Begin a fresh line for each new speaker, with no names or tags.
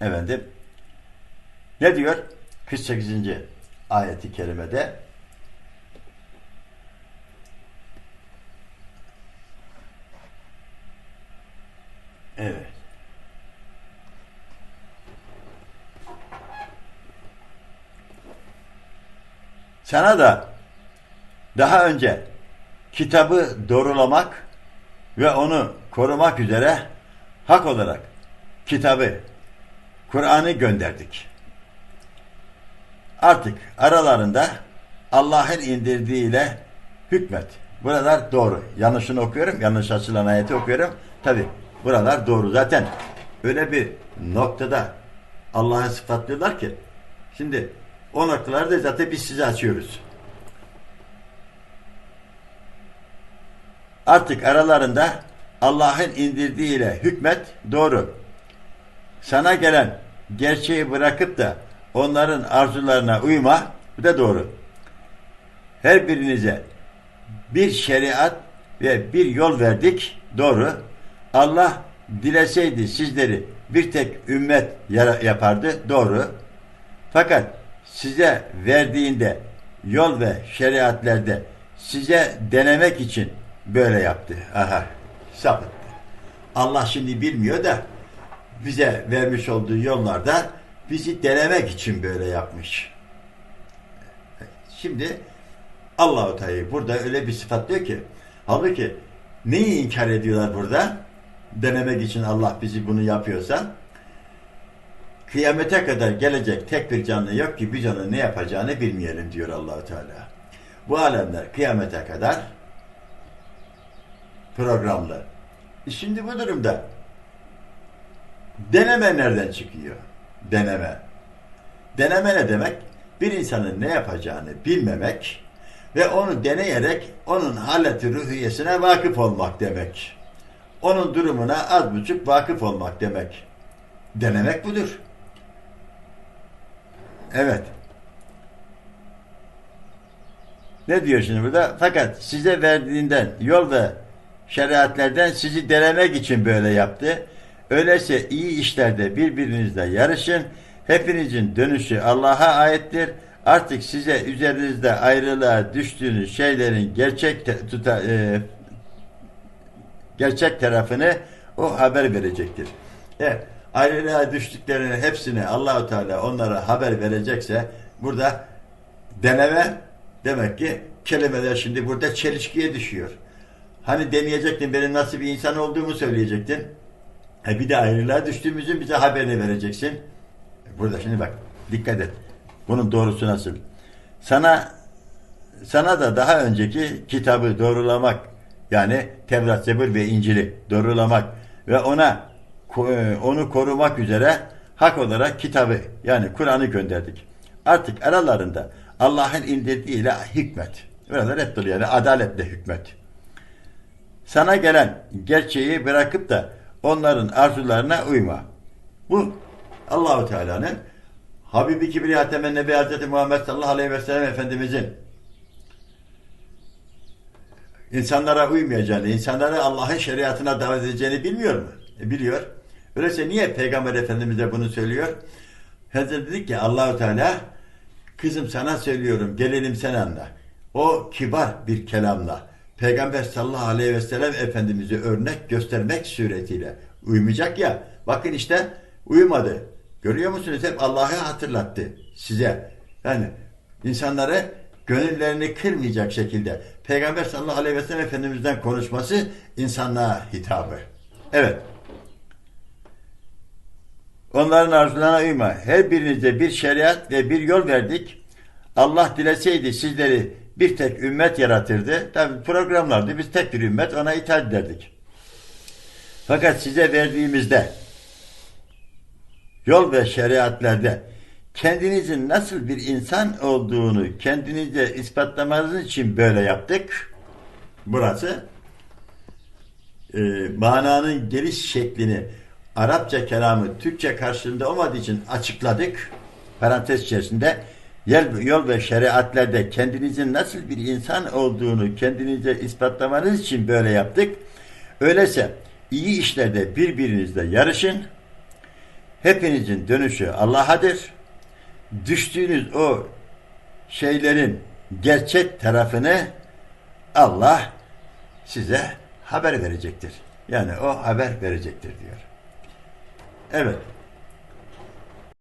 efendim ne diyor? 48. ayeti kerimede Evet. Sana da daha önce kitabı doğrulamak ve onu korumak üzere hak olarak kitabı, Kur'an'ı gönderdik. Artık aralarında Allah'ın indirdiğiyle hükmet. Buralar doğru. Yanlışını okuyorum, yanlış açılan ayeti okuyorum. Tabi buralar doğru. Zaten öyle bir noktada Allah'a sıfatlıyorlar ki şimdi o noktaları da zaten biz size açıyoruz. Artık aralarında Allah'ın indirdiğiyle hükmet doğru. Sana gelen gerçeği bırakıp da onların arzularına uyma bu da doğru. Her birinize bir şeriat ve bir yol verdik doğru. Allah dileseydi sizleri bir tek ümmet yapardı doğru. Fakat size verdiğinde yol ve şeriatlerde size denemek için böyle yaptı. Aha sapıttı. Allah şimdi bilmiyor da bize vermiş olduğu yollarda bizi denemek için böyle yapmış. Şimdi Allahu Teala burada öyle bir sıfatlıyor ki halbuki neyi inkar ediyorlar burada? Denemek için Allah bizi bunu yapıyorsa kıyamete kadar gelecek tek bir canlı yok ki bir canlı ne yapacağını bilmeyelim diyor Allahu Teala. Bu alemler kıyamete kadar programlı. E Şimdi bu durumda deneme nereden çıkıyor? Deneme. Deneme ne demek? Bir insanın ne yapacağını bilmemek ve onu deneyerek onun haleti ruhiyesine vakıf olmak demek. Onun durumuna az buçuk vakıf olmak demek. Denemek budur. Evet. Ne diyor şimdi burada? Fakat size verdiğinden yol ve şeriatlerden sizi denemek için böyle yaptı. Öyleyse iyi işlerde birbirinizle yarışın. Hepinizin dönüşü Allah'a aittir. Artık size üzerinizde ayrılığa düştüğünüz şeylerin gerçek tuta, e, gerçek tarafını o haber verecektir. Evet, ayrılığa düştüklerinin hepsini Allahu Teala onlara haber verecekse burada deneme demek ki kelimeler şimdi burada çelişkiye düşüyor. Hani deneyecektin benim nasıl bir insan olduğumu söyleyecektin. E bir de ayrılığa düştüğümüzün bize haberini vereceksin. Burada şimdi bak dikkat et. Bunun doğrusu nasıl? Sana sana da daha önceki kitabı doğrulamak yani Tevrat, Zebur ve İncil'i doğrulamak ve ona e, onu korumak üzere hak olarak kitabı yani Kur'an'ı gönderdik. Artık aralarında Allah'ın indirdiğiyle hikmet. Buralar hep yani adaletle hükmet. Sana gelen gerçeği bırakıp da onların arzularına uyma. Bu Allahu Teala'nın Habibi Kibriya Temen Nebi Hazreti Muhammed sallallahu aleyhi ve sellem Efendimizin insanlara uymayacağını, insanları Allah'ın şeriatına davet edeceğini bilmiyor mu? E, biliyor. Öyleyse niye Peygamber Efendimiz'e bunu söylüyor? Hazreti dedik ki Allahu Teala kızım sana söylüyorum gelelim sen anla. O kibar bir kelamla Peygamber sallallahu aleyhi ve sellem Efendimiz'i örnek göstermek suretiyle uymayacak ya. Bakın işte uyumadı. Görüyor musunuz? Hep Allah'ı hatırlattı size. Yani insanları gönüllerini kırmayacak şekilde Peygamber sallallahu aleyhi ve sellem Efendimiz'den konuşması insanlığa hitabı. Evet. Onların arzularına uyma. Her birinize bir şeriat ve bir yol verdik. Allah dileseydi sizleri bir tek ümmet yaratırdı. Tabi programlardı. Biz tek bir ümmet ona itaat ederdik. Fakat size verdiğimizde yol ve şeriatlerde kendinizin nasıl bir insan olduğunu kendinize ispatlamanız için böyle yaptık. Burası e, mananın geliş şeklini Arapça kelamı Türkçe karşılığında olmadığı için açıkladık. Parantez içerisinde yol, yol ve şeriatlerde kendinizin nasıl bir insan olduğunu kendinize ispatlamanız için böyle yaptık. Öyleyse iyi işlerde birbirinizle yarışın. Hepinizin dönüşü Allah'adır. Düştüğünüz o şeylerin gerçek tarafını Allah size haber verecektir. Yani o haber verecektir diyor. Evet.